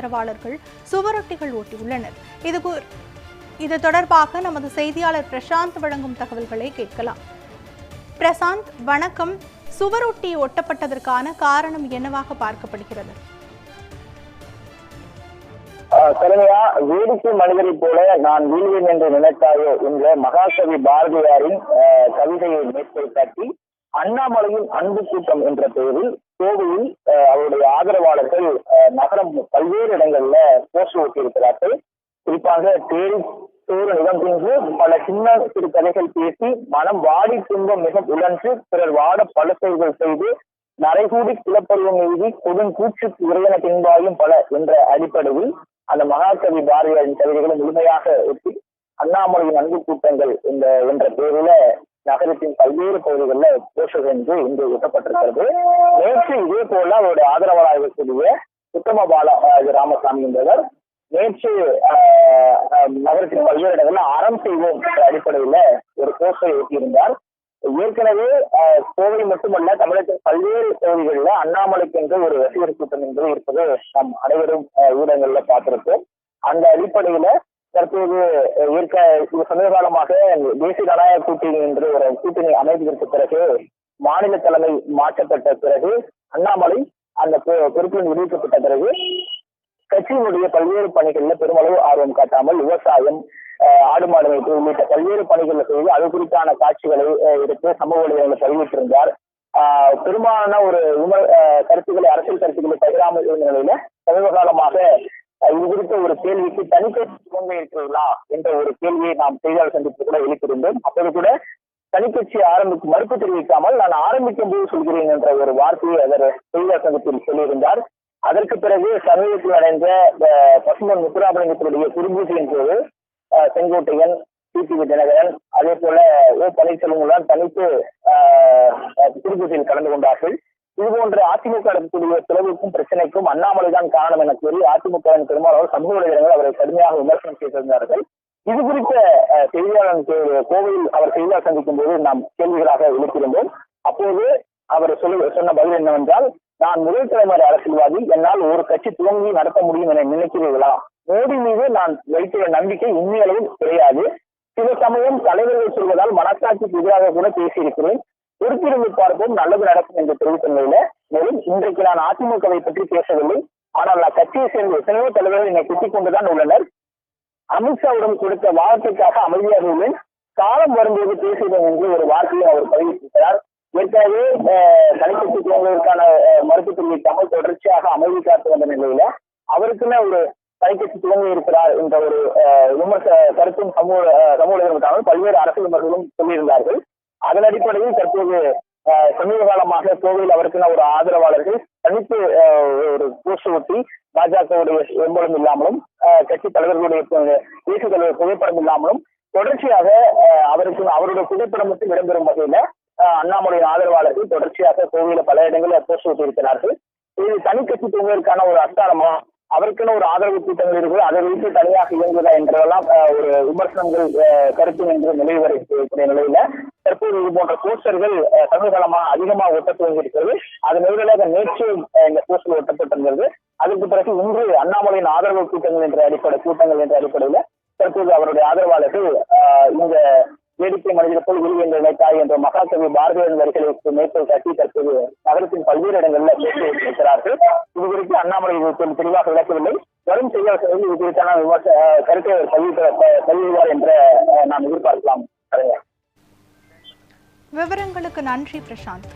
ஆதரவாளர்கள் சுவரொட்டிகள் ஓட்டியுள்ளனர். இது இது தொடர்பாக நமது செய்தியாளர் பிரசாந்த் வழங்கும் தகவல்களை கேட்கலாம். பிரசாந்த் வணக்கம். சுவரொட்டி ஒட்டப்பட்டதற்கான காரணம் என்னவாக பார்க்கப்படுகிறது? ஆஹ் வேடிக்கை மனிதரை போல நான் வீழ்வேன் என்று நினைத்தாயோ என்ற மகாகவி பாரதியாரின் கவிதையை மேற்கோள் காட்டி அண்ணாமலையின் அன்பு கூட்டம் என்ற பெயரில் கோவையில் அவருடைய ஆதரவாளர்கள் நகரம் பல்வேறு இடங்கள்ல போஸ்டர் ஒட்டியிருக்கிறார்கள். குறிப்பாக தேடி சோறு நிகழ்ந்து பல சின்ன சிறு கதைகள் பேசி மனம் வாடி துன்பம் மிக உழன்று பிறர் வாட பல செயல்கள் செய்து நரைகூடி குலப்பருவம் எழுதி கொடும் கூச்சுக்கு பின்பாயும் பல என்ற அடிப்படையில் அந்த மகாகவி பாரதியாரின் கவிதைகளை முழுமையாக ஒட்டி அண்ணாமலையின் அன்பு கூட்டங்கள் இந்த என்ற பேரில நகரத்தின் பல்வேறு பகுதிகளில் போஸ்டர் என்று இன்று ஒட்டப்பட்டிருக்கிறது நேற்று இதே போல அவருடைய ஆதரவாளராக இருக்கக்கூடிய உத்தமபால ராமசாமி என்பவர் நேற்று ஆஹ், நகரத்தின் பல்வேறு இடங்கள்ல அறம் செய்வோம் என்ற அடிப்படையில ஒரு கோஷை ஒட்டியிருந்தார். ஏற்கனவே ஆஹ், கோவை மட்டுமல்ல தமிழகத்தின் பல்வேறு பகுதிகளில் அண்ணாமலைக்கு என்று ஒரு ரசிகர் கூட்டம் என்று இருப்பது நாம் அனைவரும் ஆஹ், ஊடகங்கள்ல அந்த அடிப்படையில தற்போது இருக்க சமீபகாலமாக சமீப காலமாக தேசிய ஜனநாயக கூட்டணி என்று ஒரு கூட்டணி அமைந்திருக்க பிறகு மாநில தலைமை மாற்றப்பட்ட பிறகு அண்ணாமலை அந்த பொ- பொறுப்பில் விடுவிக்கப்பட்ட பிறகு கட்சியினுடைய பல்வேறு பணிகளில் பெருமளவு ஆர்வம் காட்டாமல் விவசாயம் ஆஹ், ஆடு மாடு வைப்பு உள்ளிட்ட பல்வேறு பணிகளை செய்து அது குறித்தான காட்சிகளை எடுத்து சமூக வலைதளங்களில் பதிவிட்டிருந்தார். ஆஹ், பெரும்பாலான ஒரு விமர் கருத்துக்களை அரசியல் கருத்துக்களை பகிராமல் இருந்த நிலையில சமீப காலமாக இது குறித்த ஒரு கேள்விக்கு தனிக்கட்சி துவங்க இருக்கிறீர்களா என்ற ஒரு கேள்வியை நாம் செய்தியாளர் சந்திப்பு கூட எழுப்பியிருந்தோம் அப்போது கூட தனிக்கட்சி ஆரம்பிக்கும் மறுப்பு தெரிவிக்காமல் நான் ஆரம்பிக்கும் போது சொல்கிறேன் என்ற ஒரு வார்த்தையை அவர் செய்தியாளர் சந்திப்பில் சொல்லியிருந்தார். அதற்கு பிறகு சமீபத்தில் அடைந்த பசுமன் பசும்பொன் முத்துராமலிங்கத்தினுடைய குறும்பூசியின் போது செங்கோட்டையன் டிடிவி தினகரன் அதே போல ஓ பன்னீர்செல்வம் எல்லாம் தனித்து அஹ், குறும்பூசியில் கலந்து கொண்டார்கள். இது போன்ற அதிமுக நடத்தக்கூடிய பிளவுக்கும் பிரச்சனைக்கும் அண்ணாமலை தான் காரணம் என கூறி அதிமுக பெரும்பாலும் சமூக வலைதளங்கள் அவரை கடுமையாக விமர்சனம் செய்திருந்தார்கள். இது குறித்த செய்தியாளர் கோவையில் அவர் செய்தியாளர் சந்திக்கும் போது நாம் கேள்விகளாக எழுப்பியிருந்தோம். அப்போது அவர் சொல்ல சொன்ன பதில் என்னவென்றால் நான் முதல் தலைமுறை அரசியல்வாதி என்னால் ஒரு கட்சி துவங்கி நடத்த முடியும் என நினைக்கிறீர்களா? மோடி மீது நான் வைத்துள்ள நம்பிக்கை உண்மையளவில் கிடையாது சில சமயம் தலைவர்கள் சொல்வதால் மனசாட்சிக்கு எதிராக கூட பேசியிருக்கிறேன். பொறுத்திருந்து பார்ப்போம் நல்லது நடக்கும் என்று தெரிவித்த நிலையில மேலும் இன்றைக்கு நான் அதிமுகவை பற்றி பேசவில்லை. ஆனால் நான் கட்சியை சேர்ந்த எத்தனையோ தலைவர்கள் என்னை குத்திக் கொண்டுதான் உள்ளனர். அமித்ஷாவிடம் கொடுத்த வார்த்தைக்காக அமைதியாக உள்ளேன் காலம் வரும்போது பேசுகிறேன் என்று ஒரு வார்த்தையை அவர் பதிவிட்டிருக்கிறார். ஏற்கனவே அஹ், தனிக்கட்சி துவங்குவதற்கான அஹ், மறுப்பு தெரிவிக்காமல் தொடர்ச்சியாக அமைதி காத்து வந்த நிலையில அவருக்குன்னு ஒரு தனிக்கட்சி துவங்கி இருக்கிறார் என்ற ஒரு விமர்ச கருத்தும் சமூக சமூக பல்வேறு அரசியல் மக்களும் சொல்லியிருந்தார்கள். அதன் அடிப்படையில் தற்போது சமீப காலமாக கோவையில் அவருக்கான ஒரு ஆதரவாளர்கள் தனித்து ஒரு போஸ்டர் ஒட்டி பாஜகவுடைய எம்பளம் இல்லாமலும் கட்சி தலைவர்களுடைய தேசிய தலைவர் புகைப்படம் இல்லாமலும் தொடர்ச்சியாக அவருக்கு அவருடைய புகைப்படம் மட்டும் இடம்பெறும் வகையில அண்ணாமலை அண்ணாமலையின் ஆதரவாளர்கள் தொடர்ச்சியாக கோவையில பல இடங்களில் போஸ்டர் ஒட்டியிருக்கிறார்கள் இது கட்சி துவங்குவதற்கான ஒரு அஸ்தானமா அவருக்குன்னு ஒரு ஆதரவு கூட்டங்கள் இருக்குது அதை வைத்து தனியாக இயங்குவதா என்றதெல்லாம் ஒரு விமர்சனங்கள் கருத்து என்று நிலை வரை நிலையில தற்போது இது போன்ற போஸ்டர்கள் அஹ், காலமாக அதிகமாக ஒட்ட துவங்கியிருக்கிறது. அது நிறுவனமாக நேற்று இந்த போஸ்டர் ஒட்டப்பட்டிருந்தது. அதற்கு பிறகு இன்று அண்ணாமலையின் ஆதரவு கூட்டங்கள் என்ற அடிப்படை கூட்டங்கள் என்ற அடிப்படையில தற்போது அவருடைய ஆதரவாளர்கள் ஆஹ், இந்த வேடிக்கை மனிதர் போல் விழி என்ற நினைத்தாய் என்ற மகாகவி பாரதியின் வரிகளுக்கு மேற்கோள் காட்டி தற்போது நகரத்தின் பல்வேறு இடங்களில் பேசி வைத்திருக்கிறார்கள். இது குறித்து அண்ணாமலை தெளிவாக விளக்கவில்லை. வரும் செய்தியாளர்கள் இது குறித்தான விமர்ச கருத்தை அவர் பதிவிட்ட என்ற நாம் எதிர்பார்க்கலாம். கலைஞர் விவரங்களுக்கு நன்றி பிரசாந்த்.